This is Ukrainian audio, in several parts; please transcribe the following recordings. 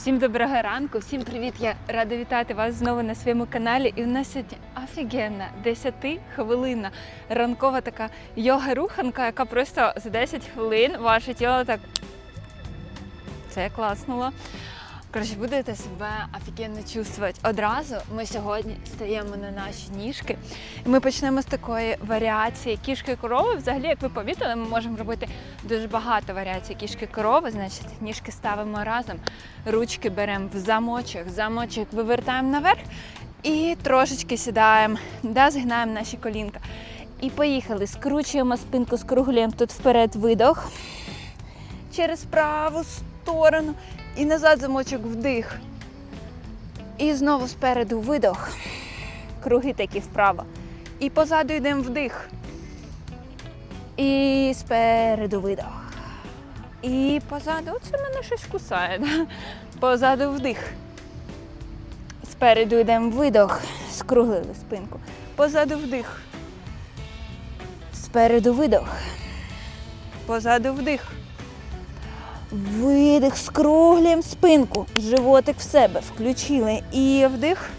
Всім доброго ранку, всім привіт! Я рада вітати вас знову на своєму каналі. І в нас сьогодні офігенна 10 хвилинна ранкова така йога-руханка, яка просто за 10 хвилин ваше тіло так це класнуло. Коротше, будете себе офігенно чувствувати. Одразу ми сьогодні стаємо на наші ніжки. І ми почнемо з такої варіації кішки корови. Взагалі, як ви помітили, ми можемо робити дуже багато варіацій кішки корови. Значить, ніжки ставимо разом, ручки беремо в замочок, замочок вивертаємо наверх і трошечки сідаємо, да, згинаємо наші колінка. І поїхали. Скручуємо спинку, скруглюємо тут вперед видох через праву сторону. І назад замочок вдих. І знову спереду видох. Круги такі вправо. І позаду йдемо вдих. І спереду видох. І позаду. Оце мене щось кусає. Да? Позаду вдих. Спереду йдемо видох. Скруглили спинку. Позаду вдих. Спереду видох. Позаду вдих. Видих, скруглюємо спинку. Животик в себе включили. І вдих.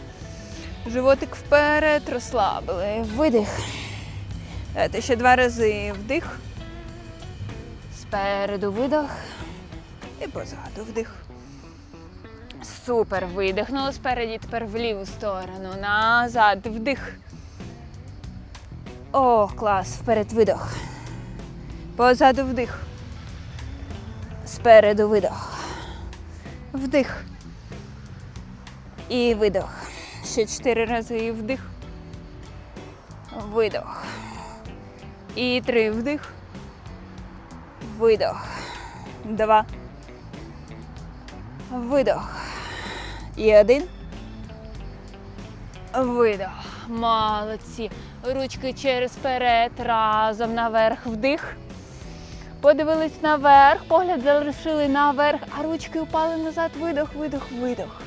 Животик вперед, розслабили. Видих. Давайте ще два рази вдих. Спереду видох. І позаду вдих. Супер. Видихнули спереді, тепер в ліву сторону. Назад. Вдих. О, клас. Вперед видох. Позаду вдих. Спереду видох. Вдих. І видох. Ще чотири рази і вдих. Видох. І три вдих. Видох. Два. Видох. І один. Видох. Молодці. Ручки через перед. Разом наверх. Вдих. Подивились наверх, погляд залишили наверх, а ручки упали назад. Видох, видох, видох.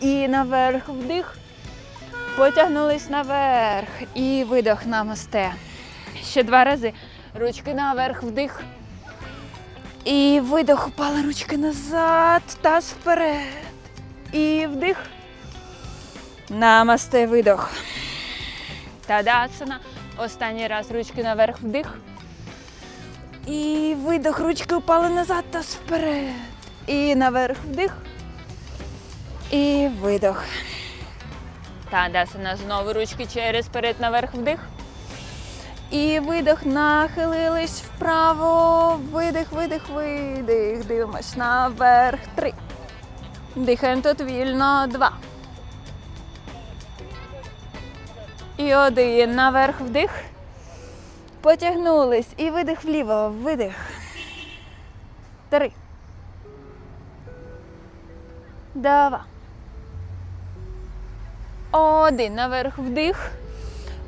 І наверх вдих. Потягнулись наверх. І видох намасте. Ще два рази. Ручки наверх, вдих. І видох, упали ручки назад, таз вперед. І вдих. Намасте, видох. Тадасана. Останній раз ручки наверх, вдих. І видох, ручки упали назад та вперед. І наверх вдих. І видох. Тадасана. Знову ручки через перед наверх вдих. І видох, нахилились вправо. Видих, видих, видих. Дивимось наверх. Три. Дихаємо тут вільно. Два. І один. Наверх вдих. Потягнулись. І видих вліво. Видих. Три. Два. Один. Наверх вдих.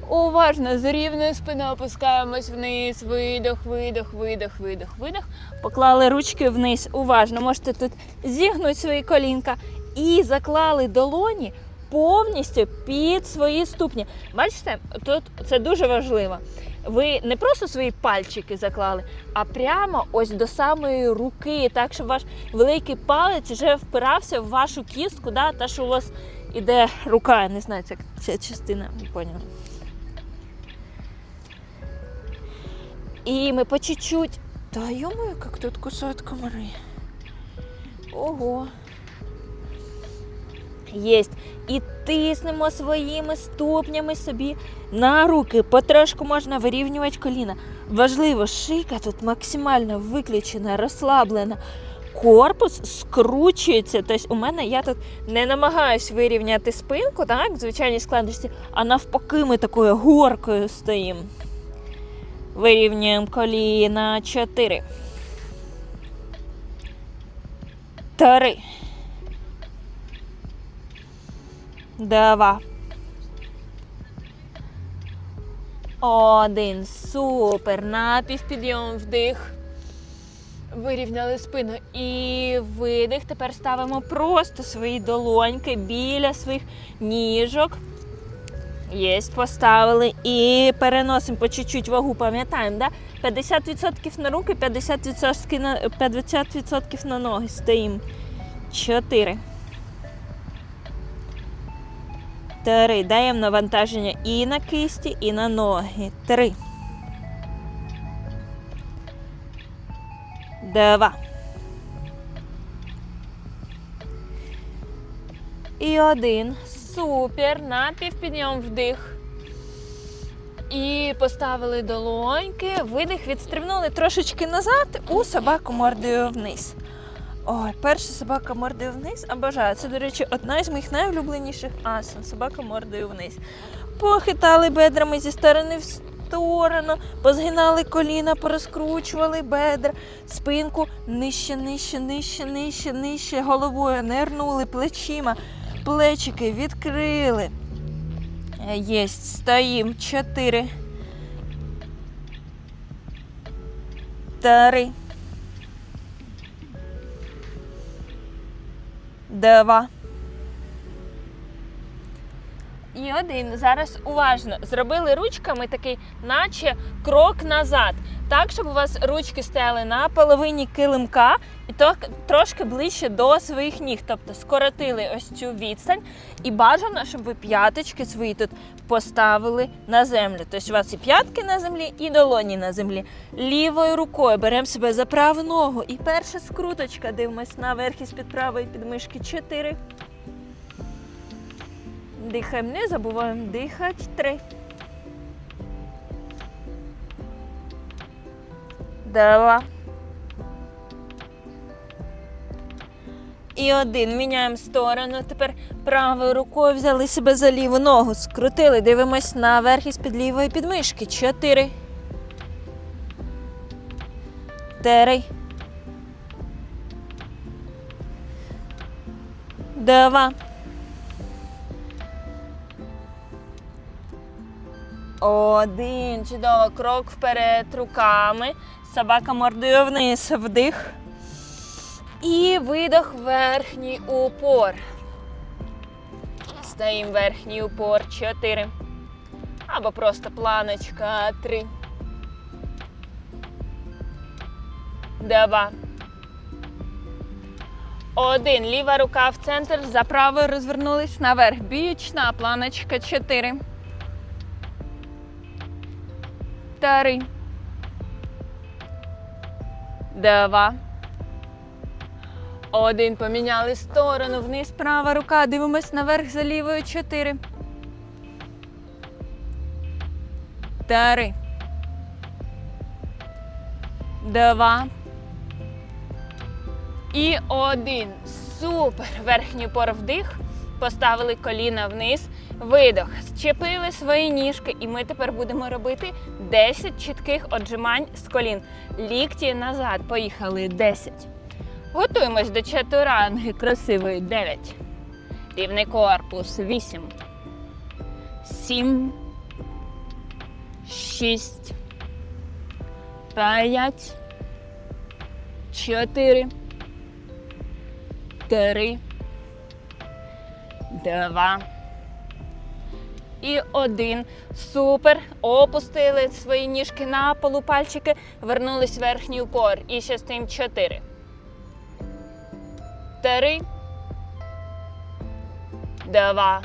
Уважно з рівною спиною опускаємось вниз. Видох, видох, видох, видох, видох. Поклали ручки вниз. Уважно. Можете тут зігнути свої колінка і заклали долоні повністю під свої ступні. Бачите, тут це дуже важливо. Ви не просто свої пальчики заклали, а прямо ось до самої руки, так щоб ваш великий палець вже впирався в вашу кістку, да, та що у вас іде рука, я не знаю, це ця частина, не поняла. І ми по чуть-чуть. Та ё як тут кусають комари. Ого. Єсть. І тиснемо своїми ступнями собі на руки. Потрошку можна вирівнювати коліна. Важливо, шийка тут максимально виключена, розслаблена. Корпус скручується. Тобто у мене я тут не намагаюсь вирівняти спинку, так, в звичайній складності, а навпаки, ми такою горкою стоїмо. Вирівнюємо коліна. Чотири. Три. Два. Один. Супер. На півпідйом вдих. Вирівняли спину. І видих. Тепер ставимо просто свої долоньки біля своїх ніжок. Єсть, поставили. І переносимо по чуть-чуть вагу, пам'ятаємо, да? 50% на руки, 50% на, 50% на ноги стоїмо. Чотири. Три. Даємо навантаження і на кисті, і на ноги. Три. Два. І один. Супер. На півпідйом вдих. І поставили долоньки, видих, відстрибнули трошечки назад у собаку мордою вниз. Ой, перша собака мордою вниз. Обожаю. Це, до речі, одна із моїх найулюбленіших асан. Собака мордою вниз. Похитали бедрами зі сторони в сторону, позгинали коліна, порозкручували бедра, спинку нижче, нижче, нижче, нижче, нижче, головою нирнули плечима, плечики відкрили. Е, Єсть, стоїм. Чотири. Три. Два. Один. Зараз уважно. Зробили ручками такий, наче крок назад. Так, щоб у вас ручки стояли на половині килимка і то трошки ближче до своїх ніг. Тобто скоротили ось цю відстань. І бажано, щоб ви п'яточки свої тут поставили на землю. Тобто у вас і п'ятки на землі, і долоні на землі. Лівою рукою беремо себе за праву ногу. І перша скруточка. Дивимось наверх із під правої підмишки. Чотири. Дихаємо, не забуваємо дихати. Три. Два. І один. Міняємо сторону. Тепер правою рукою взяли себе за ліву ногу. Скрутили. Дивимось наверх із під лівої підмишки. Чотири. Три. Два. Один. Чудово. Крок вперед руками. Собака мордою вниз. Вдих. І видох верхній упор. Стоїм верхній упор. Чотири. Або просто планочка. Три. Два. Один. Ліва рука в центр. За правою розвернулись наверх. Бічна планочка. Чотири. Три. Два. Один. Поміняли сторону. Вниз права рука. Дивимось наверх за лівою. Чотири. Три. Два. І один. Супер. Верхній упор вдих. Поставили коліна вниз. Видох. Зчепили свої ніжки. І ми тепер будемо робити 10 чітких отжимань з колін. Лікті назад. Поїхали. 10. Готуємось до чатуранги. Красивої. 9. Рівний корпус. 8. 7. 6. 5. 4. Три. Два. І один. Супер. Опустили свої ніжки на полу пальчики. Вернулись в верхній упор. І ще стоїм чотири. Три. Два.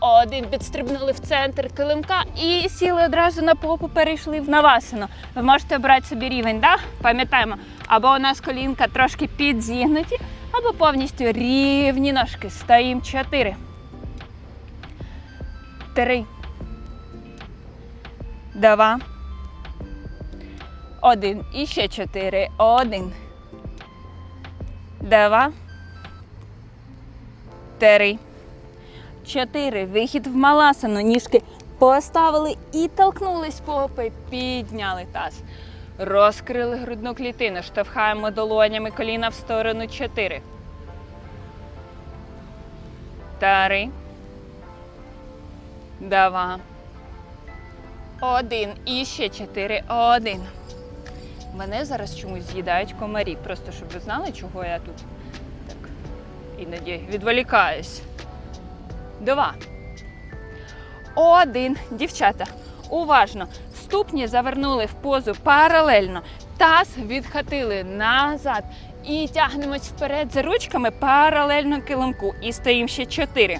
Один. Підстрибнули в центр килимка і сіли одразу на попу, перейшли в навасану. Ви можете обрати собі рівень, да? пам'ятаємо. Або у нас колінка трошки підзігнуті, або повністю рівні ножки. Стоїм чотири. Три. Два. Один. І ще чотири. Один. Два. Три. Чотири. Вихід в маласану. Ніжки поставили і толкнулись попи. Підняли таз. Розкрили грудну клітину. Штовхаємо долонями коліна в сторону. Чотири. Три. Два. Один. І ще чотири. Один. Мене зараз чомусь з'їдають комарі. Просто щоб ви знали, чого я тут так іноді відволікаюсь. Два. Один. Дівчата, уважно. Ступні завернули в позу паралельно. Таз відхатили назад. І тягнемось вперед за ручками паралельно килимку. І стоїмо ще чотири.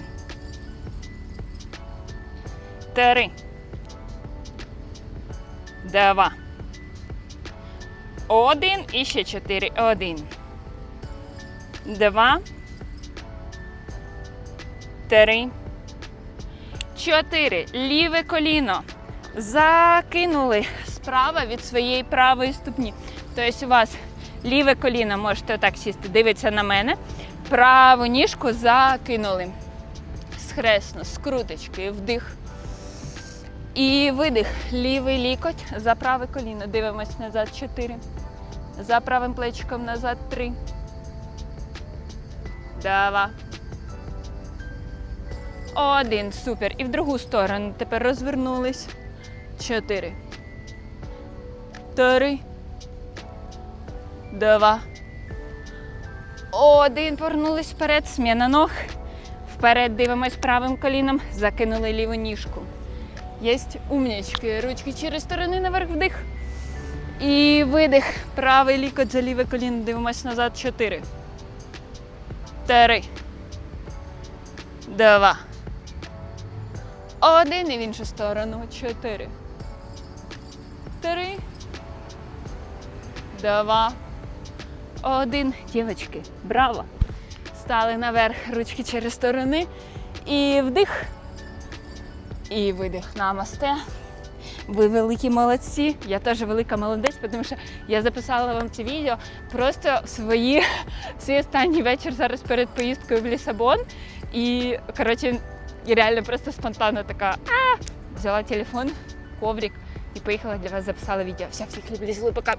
Три. Два. Один і ще чотири. Один. Два. Три. Чотири. Ліве коліно. Закинули справа від своєї правої ступні. Тобто у вас ліве коліно можете отак сісти, дивиться на мене. Праву ніжку закинули. Схресно, скруточки, вдих. І видих. Лівий лікоть за праве коліно. Дивимось назад. Чотири. За правим плечиком назад. Три. Два. Один. Супер. І в другу сторону. Тепер розвернулись. Чотири. Три. Два. Один. Повернулись вперед. Сміна ног. Вперед дивимось правим коліном. Закинули ліву ніжку. Єсть умнічки. Ручки через сторони наверх вдих. І видих. Правий лікоть за ліве коліно. Дивимось назад. Чотири. Три. Два. Один і в іншу сторону. Чотири. Три. Два. Один. Дівчатки, браво! Стали наверх, ручки через сторони. І вдих. І видих. Намасте. Ви великі молодці. Я теж велика молодець, тому що я записала вам це відео просто в свої, свій останній вечір зараз перед поїздкою в Лісабон. І, коротше, я реально просто спонтанно така а, взяла телефон, коврик і поїхала для вас записала відео. Всіх всіх люблю, пока.